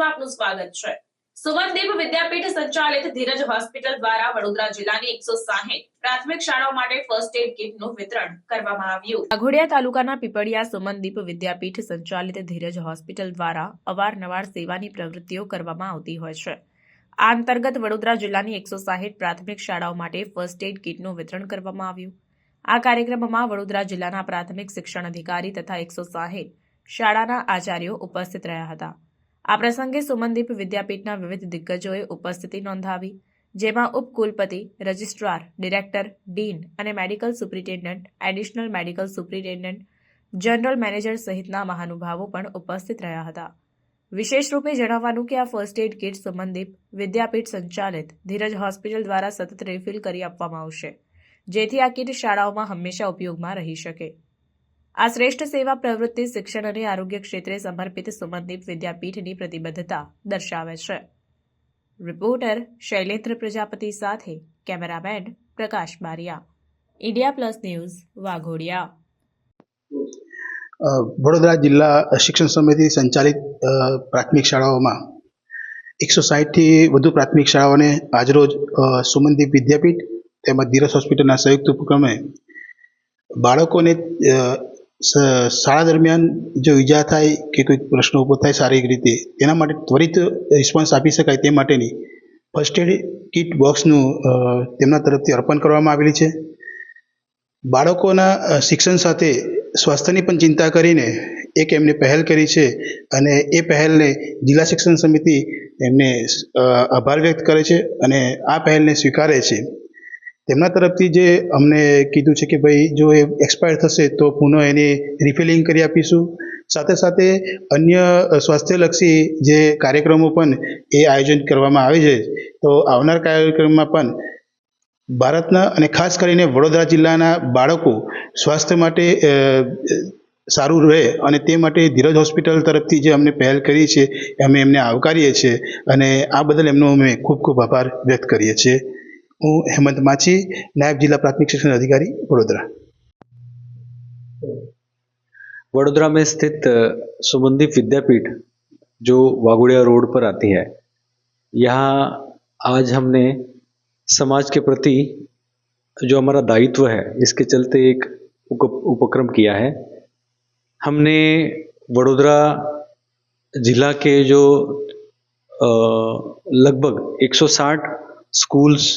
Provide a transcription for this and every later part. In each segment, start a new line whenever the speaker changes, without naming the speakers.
ન્યૂઝમાં સ્વાગત છે. સુવનદીપ વિદ્યાપીઠ સંચાલિત ધીરજ હોસ્પિટલ દ્વારા વડોદરા જિલ્લાની એકસો પ્રાથમિક શાળાઓ માટે ફર્સ્ટ એડ કિટનું વિતરણ કરવામાં આવ્યું. વાઘોડિયા તાલુકાના પીપળિયા સુમનદીપ વિદ્યાપીઠ સંચાલિત ધીરજ હોસ્પિટલ દ્વારા અવારનવાર સેવાની પ્રવૃત્તિઓ કરવામાં આવતી હોય છે. આ અંતર્ગત વડોદરા જિલ્લાની એકસો પ્રાથમિક શાળાઓ માટે ફર્સ્ટ એડ કિટનું વિતરણ કરવામાં આવ્યું. આ કાર્યક્રમમાં વડોદરા જિલ્લાના પ્રાથમિક શિક્ષણ અધિકારી તથા એકસો શાળાના આચાર્યો ઉપસ્થિત રહ્યા હતા. આ પ્રસંગે સુમનદીપ વિદ્યાપીઠના વિવિધ દિગ્ગજોએ ઉપસ્થિતિ નોંધાવી, જેમાં ઉપકુલપતિ, રજિસ્ટ્રાર, ડિરેક્ટર, ડીન અને medical superintendent, additional medical superintendent, general manager સહિતના મહાનુભાવો પણ ઉપસ્થિત રહ્યા હતા. વિશેષ રૂપે જણાવવાનું કે આ first aid kit Sumandeep Vidyapeeth સંચાલિત ધીરજ હોસ્પિટલ દ્વારા સતત રિફિલ કરી આપવામાં આવશે, જેથી આ કિટ શાળાઓમાં હંમેશા ઉપયોગમાં રહી શકે. આ શ્રેષ્ઠ સેવા પ્રવૃત્તિ શિક્ષણ અને આરોગ્ય ક્ષેત્રે સમર્પિત સુમનદીપ વિદ્યાપીઠની પ્રતિબદ્ધતા દર્શાવે છે. રિપોર્ટર શૈલેન્દ્ર પ્રજાપતિ સાથે cameraman Prakash Baria. India plus news,
Waghodia. Vadodara જિલ્લા શિક્ષણ સમિતિ સંચાલિત પ્રાથમિક શાળાઓમાં એકસો સાહીઠથી વધુ પ્રાથમિક શાળાઓને આજરોજ સુમનદીપ વિદ્યાપીઠ તેમજ ધીરજ હોસ્પિટલના સંયુક્ત ઉપક્રમે બાળકોને શાળા દરમિયાન જો ઈજા થાય કે કોઈ પ્રશ્ન ઊભો થાય શારીરિક રીતે તેના માટે ત્વરિત રિસ્પોન્સ આપી શકાય તે માટેની ફર્સ્ટ એડ કિટ બોક્સનું તેમના તરફથી અર્પણ કરવામાં આવેલી છે. બાળકોના શિક્ષણ સાથે સ્વાસ્થ્યની પણ ચિંતા કરીને એક એમને પહેલ કરી છે અને એ પહેલને જિલ્લા શિક્ષણ સમિતિ એમને આભાર વ્યક્ત કરે છે અને આ પહેલને સ્વીકારે છે. તેમના તરફથી જે અમને કીધું છે કે ભાઈ, જો એ એક્સપાયર થશે તો પુનઃ એને રિફિલિંગ કરી આપીશું. સાથે સાથે અન્ય સ્વાસ્થ્યલક્ષી જે કાર્યક્રમો પણ એ આયોજન કરવામાં આવે છે, તો આવનાર કાર્યક્રમમાં પણ ભારતના અને ખાસ કરીને વડોદરા જિલ્લાના બાળકો સ્વાસ્થ્ય માટે સારું રહે અને તે માટે ધીરજ હોસ્પિટલ તરફથી જે અમને પહેલ કરી છે, અમે એમને આવકારીએ છીએ અને આ બદલ એમનો અમે ખૂબ ખૂબ આભાર વ્યક્ત કરીએ છીએ. હું હેમંત માછી નાયબ જિલ્લા પ્રાથમિક શિક્ષણ અધિકારી वडोदरा
वडोदरा में स्थित अ, सुमनदीप विद्यापीठ जो वागुड़िया रोड पर आती है यहाँ आज हमने समाज के प्रति जो हमारा दायित्व है इसके चलते एक उक- उपक्रम किया है हमने वडोदरा जिला के जो अ, लगभग 160 स्कूल्स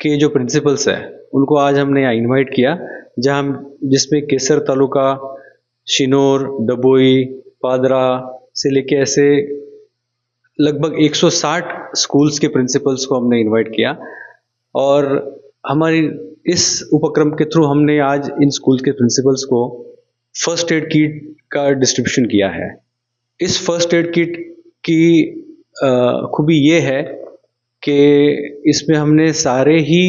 के जो प्रिंसिपल्स हैं, उनको आज हमने यहाँ इनवाइट किया, जहाँ हम जिसमें केसर तालुका, शिनोर, डबोई, पादरा से लेके ऐसे लगभग 160 स्कूल्स के प्रिंसिपल्स को हमने इनवाइट किया। और हमारी इस उपक्रम के थ्रू हमने आज इन स्कूल के प्रिंसिपल्स को फ़र्स्ट एड किट का डिस्ट्रीब्यूशन किया है। इस फ़र्स्ट एड किट की खूबी ये है कि इसमें हमने सारे ही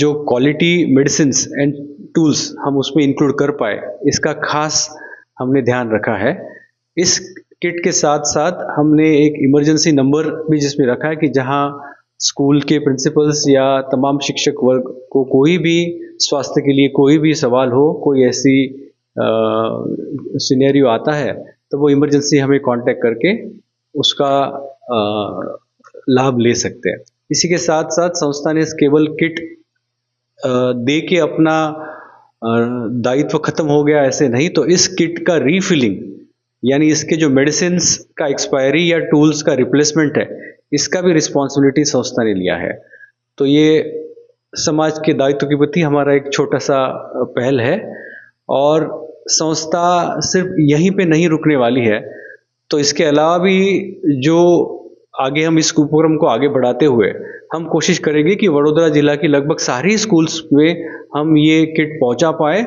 जो क्वालिटी मेडिसिन एंड टूल्स हम उसमें इंक्लूड कर पाए इसका खास हमने ध्यान रखा है। इस किट के साथ साथ हमने एक इमरजेंसी नंबर भी जिसमें रखा है कि जहाँ स्कूल के प्रिंसिपल्स या तमाम शिक्षक वर्ग को कोई भी स्वास्थ्य के लिए कोई भी सवाल हो कोई ऐसी सिनेरियो आता है तो वो इमरजेंसी हमें कांटेक्ट करके उसका अ, लाभ ले सकते हैं। इसी के साथ साथ संस्था ने इस केवल किट दे के अपना दायित्व खत्म हो गया ऐसे नहीं तो इस किट का रीफिलिंग यानी इसके जो मेडिसिन का एक्सपायरी या टूल्स का रिप्लेसमेंट है, इसका भी रिस्पॉन्सिबिलिटी संस्था ने लिया है। तो ये समाज के दायित्व के प्रति हमारा एक छोटा सा पहल है और संस्था सिर्फ़ यहीं पे नहीं रुकने वाली है। तो इसके अलावा भी जो आगे हम इस उपक्रम को आगे बढ़ाते हुए हम कोशिश करेंगे कि वडोदरा जिला की लगभग सारी स्कूल्स में हम ये किट पहुँचा पाए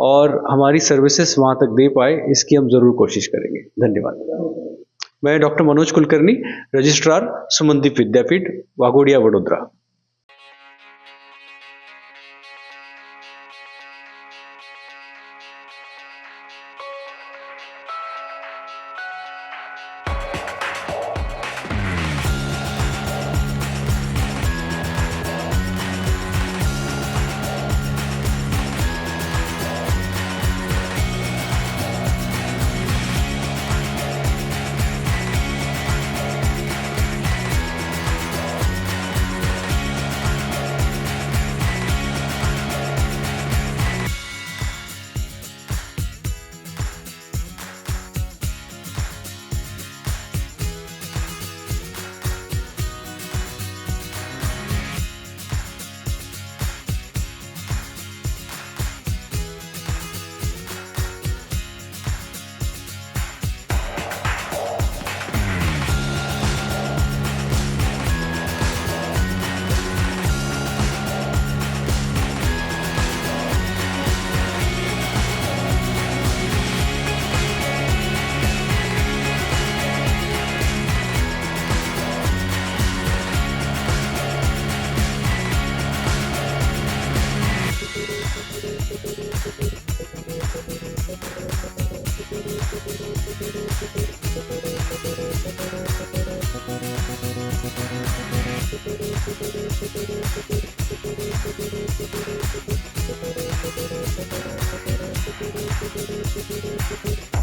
और हमारी सर्विसेस वहाँ तक दे पाए, इसकी हम ज़रूर कोशिश करेंगे। धन्यवाद। मैं doctor Manoj Kulkarni registrar Sumandeep Vidyapeeth Waghodia Vadodara. Thank you.